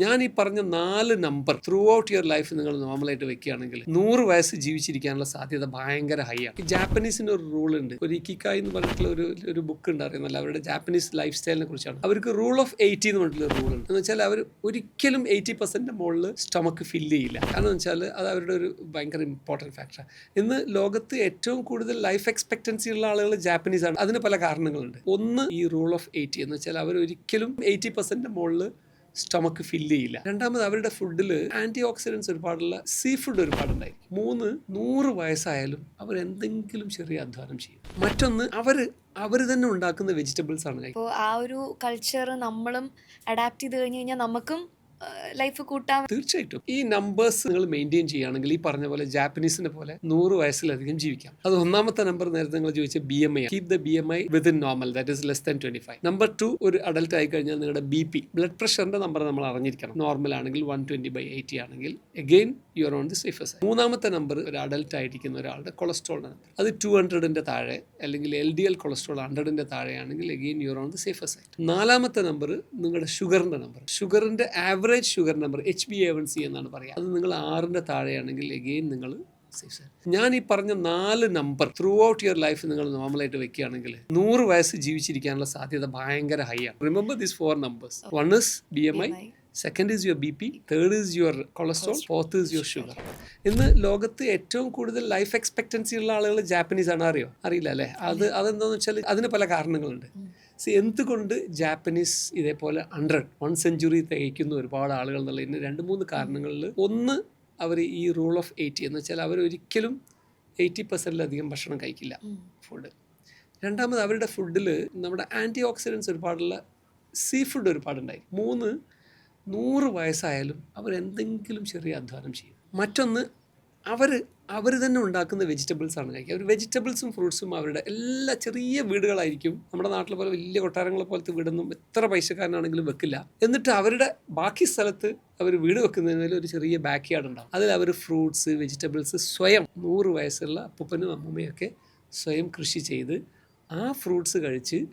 ഞാൻ ഈ പറഞ്ഞ നാല് number throughout your life നിങ്ങൾ നോർമലായിട്ട് വെക്കുകയാണെങ്കിൽ നൂറ് വയസ്സ് ജീവിച്ചിരിക്കാനുള്ള സാധ്യത ഭയങ്കര ഹൈ ആണ്. ഈ ജാപ്പനീസിന് ഒരു റൂൾ ഉണ്ട്. ഒരു ഇക്കിക്കായ് എന്ന് പറഞ്ഞിട്ടുള്ള ഒരു ബുക്ക് ഉണ്ട് അറിയുന്നല്ല അവരുടെ ജാപ്പനീസ് ലൈഫ് സ്റ്റൈലിനെ കുറിച്ചാണ്. അവർക്ക് റൂൾ ഓഫ് എയ്റ്റി എന്ന് പറഞ്ഞിട്ടുള്ള റൂൾ ഉണ്ട്. എന്ന് വെച്ചാൽ അവർ ഒരിക്കലും എയ്റ്റി പെർസെന്റ് മുകളിൽ സ്റ്റൊമക്ക് ഫില്ല് ചെയ്യില്ല. കാരണം എന്ന് വെച്ചാൽ അത് അവരുടെ ഒരു ഭയങ്കര ഇമ്പോർട്ടന്റ് ഫാക്ടറാണ് ഇന്ന് ലോകത്ത് ഏറ്റവും കൂടുതൽ ലൈഫ് എക്സ്പെക്ടൻസി ഉള്ള ആളുകൾ ജാപ്പനീസ് ആണ്. അതിന് പല കാരണങ്ങളുണ്ട്. ഒന്ന് ഈ റൂൾ ഓഫ് എയ്റ്റി എന്ന് വെച്ചാൽ അവർ ഒരിക്കലും എയ്റ്റി പെർസെന്റ് മുകളിൽ സ്റ്റൊമക്ക് ഫില്ല് ചെയ്യില്ല. രണ്ടാമത് അവരുടെ ഫുഡിൽ ആന്റി ഓക്സിഡൻസ് ഒരുപാടുള്ള സീ ഫുഡ് ഒരുപാടുണ്ടായിരിക്കും. മൂന്ന് നൂറ് വയസ്സായാലും അവർ എന്തെങ്കിലും ചെറിയ അധ്വാനം ചെയ്യും. മറ്റൊന്ന് അവർ അവർ തന്നെ ഉണ്ടാക്കുന്ന വെജിറ്റബിൾസ് ആണ് ആ ഒരു കൾച്ചർ നമ്മളും അഡാപ്റ്റ് ചെയ്ത് കഴിഞ്ഞ് കഴിഞ്ഞാൽ നമുക്കും ലൈഫ് കൂട്ടാൻ തീർച്ചയായിട്ടും. ഈ നമ്പേഴ്സ് നിങ്ങൾ മെയിന്റെയിൻ ചെയ്യുകയാണെങ്കിൽ ഈ പറഞ്ഞ പോലെ ജാപ്പനീസിനെ പോലെ നൂറ് വയസ്സിലധികം ജീവിക്കാം. അത് ഒന്നാമത്തെ നമ്പർ നേരത്തെ നിങ്ങൾ ചോദിച്ച B M I keep the B M I within normal that is less than twenty five number two ഒരു അഡൽട്ട് ആയി കഴിഞ്ഞാൽ നിങ്ങളുടെ ബി പി ബ്ലഡ് പ്രഷറിന്റെ നമ്പർ നമ്മൾ അറിഞ്ഞിരിക്കണം. നോർമൽ ആണെങ്കിൽ വൺ ട്വന്റി ബൈ എയ്റ്റി ആണെങ്കിൽ again you are on the safer side മൂന്നാമത്തെ നമ്പർ ഒരു അഡൽട്ട് ആയിരിക്കുന്ന ഒരാളുടെ കൊളസ്ട്രോളിന്റെ നമ്പർ അത് ടു ഹൺഡ്രഡിന്റെ താഴെ അല്ലെങ്കിൽ എൽ ഡി എൽ കൊളസ്ട്രോൾ ഹൺഡ്രഡിന്റെ താഴെയാണെങ്കിൽ again you are on the safer side നാലാമത്തെ നമ്പർ നിങ്ങളുടെ ഷുഗറിന്റെ നമ്പർ ഷുഗറിന്റെ average sugar number H B A one C എന്നാണ് പറയുക. അത് നിങ്ങൾ ആറിന്റെ താഴെയാണെങ്കിൽ എഗെയിൻ നിങ്ങൾ ഞാൻ ഈ പറഞ്ഞ നാല് number throughout your life നിങ്ങൾ നോർമലായിട്ട് വെക്കുകയാണെങ്കിൽ നൂറ് വയസ്സ് ജീവിച്ചിരിക്കാനുള്ള സാധ്യത ഭയങ്കര ഹൈ ആണ്. Remember these four numbers one is B M I second is your B P third is your cholesterol fourth is your sugar ഇന്ന് ലോകത്ത് ഏറ്റവും കൂടുതൽ ലൈഫ് എക്സ്പെക്ടൻസി ഉള്ള ആളുകൾ ജാപ്പനീസ് ആണ് അറിയോ? അറിയില്ല അല്ലേ? അത് അതെന്താണെന്ന് വെച്ചാൽ അതിന് പല കാരണങ്ങളുണ്ട്. സി എന്തുകൊണ്ട് ജാപ്പനീസ് ഇതേപോലെ ഹൺഡ്രഡ് വൺ സെഞ്ചുറി തികയ്ക്കുന്ന ഒരുപാട് ആളുകൾ എന്നുള്ള ഇതിന് രണ്ട് മൂന്ന് കാരണങ്ങളിൽ ഒന്ന് അവർ ഈ റൂൾ ഓഫ് എയ്റ്റി എന്ന് വെച്ചാൽ അവർ ഒരിക്കലും എയ്റ്റി പെർസെന്റിലധികം ഭക്ഷണം കഴിക്കില്ല ഫുഡ് രണ്ടാമത് അവരുടെ ഫുഡിൽ നമ്മുടെ ആന്റി ഓക്സിഡൻസ് ഒരുപാടുള്ള സീ ഫുഡ് ഒരുപാടുണ്ടായി. മൂന്ന് നൂറ് വയസ്സായാലും അവരെന്തെങ്കിലും ചെറിയ അധ്വാനം ചെയ്യും മറ്റൊന്ന് അവർ അവർ തന്നെ ഉണ്ടാക്കുന്ന വെജിറ്റബിൾസ് ആണ് കഴിക്കുക. അവർ വെജിറ്റബിൾസും ഫ്രൂട്ട്സും അവരുടെ എല്ലാ ചെറിയ വീടുകളായിരിക്കും. നമ്മുടെ നാട്ടിലെ പോലെ വലിയ കൊട്ടാരങ്ങളെ പോലത്തെ വീടൊന്നും എത്ര പൈസക്കാരനാണെങ്കിലും വെക്കില്ല. എന്നിട്ട് അവരുടെ ബാക്കി സ്ഥലത്ത് അവർ വീട് വെക്കുന്നതിന് ഒരു ചെറിയ ബാക്ക് യാർഡ് ഉണ്ടാവും. അതിൽ അവർ ഫ്രൂട്ട്സ് വെജിറ്റബിൾസ് സ്വയം നൂറ് വയസ്സുള്ള അപ്പൂപ്പനും അമ്മൂമ്മയൊക്കെ സ്വയം കൃഷി ചെയ്ത് ആ ഫ്രൂട്ട്സ് കഴിച്ച്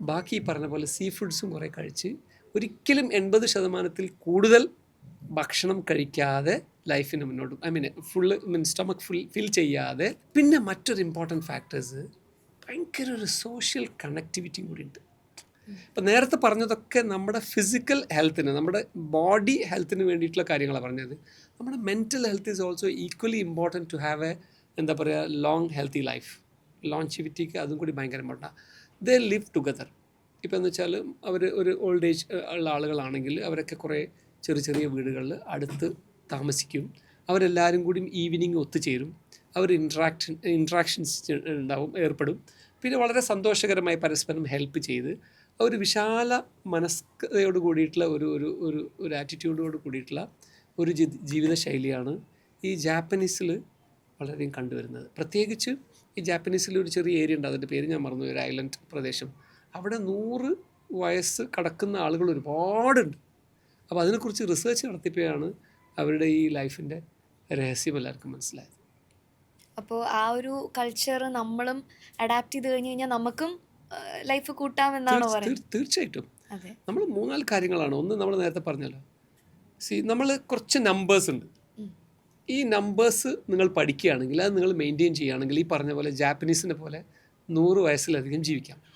ബാക്കി പറഞ്ഞ പോലെ സീ ഫുഡ്സും കുറേ കഴിച്ച് ഒരിക്കലും എൺപത് ശതമാനത്തിൽ കൂടുതൽ ഭക്ഷണം കഴിക്കാതെ ലൈഫിന് മുന്നോട്ട് I mean full mean stomach full fill ചെയ്യാതെ. പിന്നെ മറ്റൊരു ഇമ്പോർട്ടന്റ് ഫാക്ടേഴ്സ് ഭയങ്കര ഒരു സോഷ്യൽ കണക്ടിവിറ്റിയും കൂടി ഉണ്ട്. ഇപ്പം നേരത്തെ പറഞ്ഞതൊക്കെ നമ്മുടെ ഫിസിക്കൽ ഹെൽത്തിന് നമ്മുടെ ബോഡി ഹെൽത്തിന് വേണ്ടിയിട്ടുള്ള കാര്യങ്ങളാണ് പറഞ്ഞത്. നമ്മുടെ mental health is also equally important to have a എന്താ പറയുക ലോങ് ഹെൽത്തി ലൈഫ് ലോഞ്ചിവിറ്റിക്ക് അതും കൂടി ഭയങ്കര ഇമ്പോർട്ടന്റ് ദേ ലിവ് ടുഗദർ ഇപ്പം എന്ന് വെച്ചാൽ അവർ ഒരു ഓൾഡ് ഏജ് ഉള്ള ആളുകളാണെങ്കിൽ അവരൊക്കെ കുറേ ചെറിയ ചെറിയ വീടുകളിൽ അടുത്ത് താമസിക്കും. അവരെല്ലാവരും കൂടി ഈവനിങ് ഒത്തുചേരും. അവർ ഇൻട്രാക്ഷൻ ഇൻട്രാക്ഷൻസ് ഉണ്ടാവും ഏർപ്പെടും. പിന്നെ വളരെ സന്തോഷകരമായി പരസ്പരം ഹെൽപ്പ് ചെയ്ത് ഒരു വിശാല മനസ്കതയോട് കൂടിയിട്ടുള്ള ഒരു ഒരു ഒരു ഒരു ആറ്റിറ്റ്യൂഡോട് കൂടിയിട്ടുള്ള ഒരു ജി- ജീവിത ശൈലിയാണ് ഈ ജാപ്പനീസിൽ വളരെയും കണ്ടുവരുന്നത്. പ്രത്യേകിച്ച് ഈ ജാപ്പനീസിൽ ഒരു ചെറിയ ഏരിയ ഉണ്ട്. അതിന്റെ പേര് ഞാൻ മറന്നു ഒരു ഐലൻഡ് പ്രദേശം. അവിടെ നൂറ് വയസ്സ് കടക്കുന്ന ആളുകൾ ഒരുപാടുണ്ട്. അപ്പോൾ അതിനെക്കുറിച്ച് റിസർച്ച് നടത്തിയപ്പോഴാണ് അവരുടെ ഈ ലൈഫിന്റെ രഹസ്യം എല്ലാവർക്കും മനസ്സിലായത്. അപ്പോൾ ആ ഒരു കൾച്ചർ നമ്മളും അഡാപ്റ്റ് ചെയ്ത് കഴിഞ്ഞ് കഴിഞ്ഞാൽ നമുക്കും ലൈഫ് കൂട്ടാമെന്നാണ് പറയുന്നത്? തീർച്ചയായിട്ടും. നമ്മൾ മൂന്നാൽ കാര്യങ്ങളാണ്. ഒന്ന് നമ്മൾ നേരത്തെ പറഞ്ഞല്ലോ. സി നമ്മൾ കുറച്ച് നമ്പേഴ്സ് ഉണ്ട്. ഈ നമ്പേഴ്സ് നിങ്ങൾ പഠിക്കുകയാണെങ്കിൽ അത് നിങ്ങൾ മെയിന്റെയിൻ ചെയ്യുകയാണെങ്കിൽ ഈ പറഞ്ഞ പോലെ ജാപ്പനീസിനെ പോലെ നൂറ് വയസ്സിലധികം ജീവിക്കാം.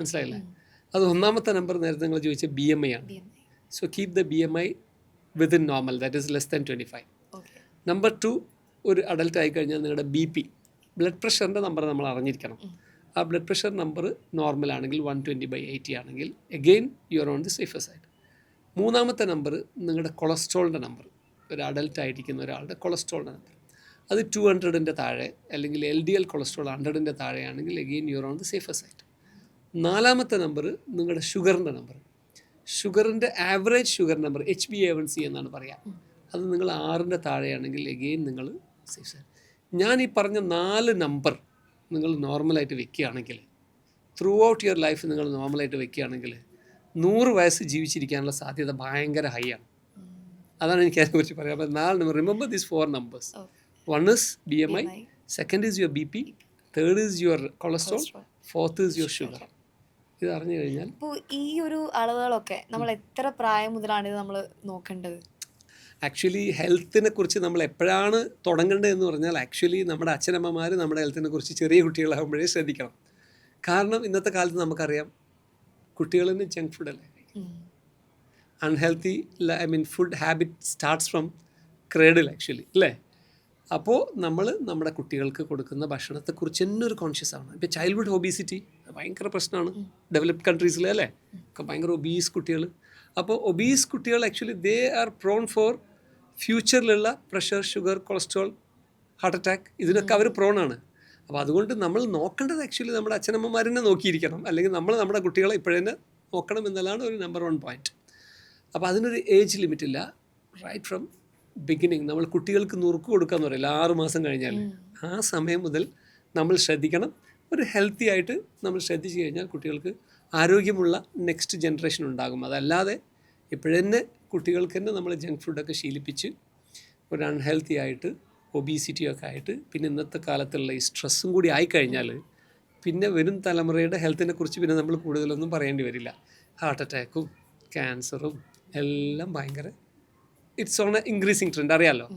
മനസ്സിലായില്ലേ? അത് ഒന്നാമത്തെ നമ്പർ നേരത്തെ നിങ്ങൾ ചോദിച്ച ബി എം ഐ ആണ്. So keep the B M I within normal that is less than twenty five. Number two ഒരു അഡൽട്ട് ആയി കഴിഞ്ഞാൽ നിങ്ങളുടെ ബി പി ബ്ലഡ് പ്രഷറിന്റെ നമ്പർ നമ്മൾ അറിഞ്ഞിരിക്കണം. ആ ബ്ലഡ് പ്രഷർ നമ്പർ നോർമൽ ആണെങ്കിൽ വൺ ട്വന്റി ബൈ എയ്റ്റി ആണെങ്കിൽ again you are on the safer side മൂന്നാമത്തെ നമ്പർ നിങ്ങളുടെ കൊളസ്ട്രോളിന്റെ നമ്പർ ഒരു അഡൽട്ട് ആയിരിക്കുന്ന ഒരാളുടെ കൊളസ്ട്രോളിന്റെ നമ്പർ അത് ടു ഹൺഡ്രഡിന്റെ താഴെ അല്ലെങ്കിൽ എൽ ഡി എൽ കൊളസ്ട്രോൾ ഹൺഡ്രഡിന്റെ താഴെയാണെങ്കിൽ again you are on the safer side നാലാമത്തെ നമ്പർ നിങ്ങളുടെ ഷുഗറിന്റെ നമ്പർ ഷുഗറിന്റെ average sugar number H B A one C എന്നാണ് പറയുക അത് നിങ്ങൾ ആറിന്റെ താഴെയാണെങ്കിൽ എഗെയിൻ നിങ്ങൾ സേഫ് ഞാൻ ഈ പറഞ്ഞ നാല് നമ്പർ നിങ്ങൾ നോർമലായിട്ട് വെക്കുകയാണെങ്കിൽ ത്രൂ ഔട്ട് യുവർ ലൈഫ് നിങ്ങൾ നോർമലായിട്ട് വെക്കുകയാണെങ്കിൽ നൂറ് വയസ്സ് ജീവിച്ചിരിക്കാനുള്ള സാധ്യത ഭയങ്കര ഹൈ ആണ്. അതാണ് എനിക്ക് അതിനെക്കുറിച്ച് പറയാം അപ്പോൾ നാല് number remember these four numbers one is B M I second is your B P third is your cholesterol fourth is your sugar ഇത് അറിഞ്ഞു കഴിഞ്ഞാൽ ഇപ്പോൾ ഈ ഒരു അളവുകളൊക്കെ നമ്മൾ എത്ര പ്രായം മുതലാണ് ഇത് നമ്മൾ നോക്കേണ്ടത്? ആക്ച്വലി ഹെൽത്തിനെ കുറിച്ച് നമ്മൾ എപ്പോഴാണ് തുടങ്ങേണ്ടത് എന്ന് പറഞ്ഞാൽ ആക്ച്വലി നമ്മുടെ അച്ഛനമ്മമാർ നമ്മുടെ ഹെൽത്തിനെ കുറിച്ച് ചെറിയ കുട്ടികളാകുമ്പോഴേ ശ്രദ്ധിക്കണം. കാരണം ഇന്നത്തെ കാലത്ത് നമുക്കറിയാം കുട്ടികളിന് ജങ്ക് ഫുഡ് അല്ലേ. Unhealthy I mean food habit starts from cradle actually അല്ലേ അപ്പോൾ നമ്മൾ നമ്മുടെ കുട്ടികൾക്ക് കൊടുക്കുന്ന ഭക്ഷണത്തെക്കുറിച്ച് തന്നെ ഒരു കോൺഷ്യസ് ആണ്. ഇപ്പോൾ ചൈൽഡ്ഹുഡ് ഒബീസിറ്റി ഭയങ്കര പ്രശ്നമാണ് ഡെവലപ്ഡ് കൺട്രീസിൽ അല്ലേ? ഒക്കെ ഭയങ്കര ഒബീസ് കുട്ടികൾ അപ്പോൾ ഒബീസ് കുട്ടികൾ actually they are prone for ഫ്യൂച്ചറിലുള്ള pressure sugar cholesterol heart attack ഇതിനൊക്കെ അവർ പ്രോണാണ് അപ്പോൾ അതുകൊണ്ട് നമ്മൾ നോക്കേണ്ടത് ആക്ച്വലി നമ്മുടെ അച്ഛനമ്മമാരെന്നെ നോക്കിയിരിക്കണം. അല്ലെങ്കിൽ നമ്മൾ നമ്മുടെ കുട്ടികളെ ഇപ്പോഴന്നെ നോക്കണം എന്നുള്ളതാണ് ഒരു നമ്പർ വൺ പോയിന്റ് അപ്പോൾ അതിനൊരു ഏജ് ലിമിറ്റില്ല റൈറ്റ് ഫ്രം ബിഗിനിങ് നമ്മൾ കുട്ടികൾക്ക് നുറുക്ക് കൊടുക്കാന്ന് പറയില്ല ആറ് മാസം കഴിഞ്ഞാൽ ആ സമയം മുതൽ നമ്മൾ ശ്രദ്ധിക്കണം. ഒരു ഹെൽത്തി ആയിട്ട് നമ്മൾ ശ്രദ്ധിച്ചു കഴിഞ്ഞാൽ കുട്ടികൾക്ക് ആരോഗ്യമുള്ള നെക്സ്റ്റ് ജനറേഷൻ ഉണ്ടാകും. അതല്ലാതെ ഇപ്പോഴന്നെ കുട്ടികൾക്ക് തന്നെ നമ്മൾ ജങ്ക് ഫുഡൊക്കെ ശീലിപ്പിച്ച് ഒരു അൺഹെൽത്തി ആയിട്ട് ഒബീസിറ്റി ഒക്കെ ആയിട്ട് പിന്നെ ഇന്നത്തെ കാലത്തുള്ള ഈ സ്ട്രെസ്സും കൂടി ആയിക്കഴിഞ്ഞാൽ പിന്നെ വരും തലമുറയുടെ ഹെൽത്തിനെ കുറിച്ച് പിന്നെ നമ്മൾ കൂടുതലൊന്നും പറയേണ്ടി വരില്ല. ഹാർട്ട് അറ്റാക്കും ക്യാൻസറും എല്ലാം ഭയങ്കര it's on a increasing trend അറിയാമല്ലോ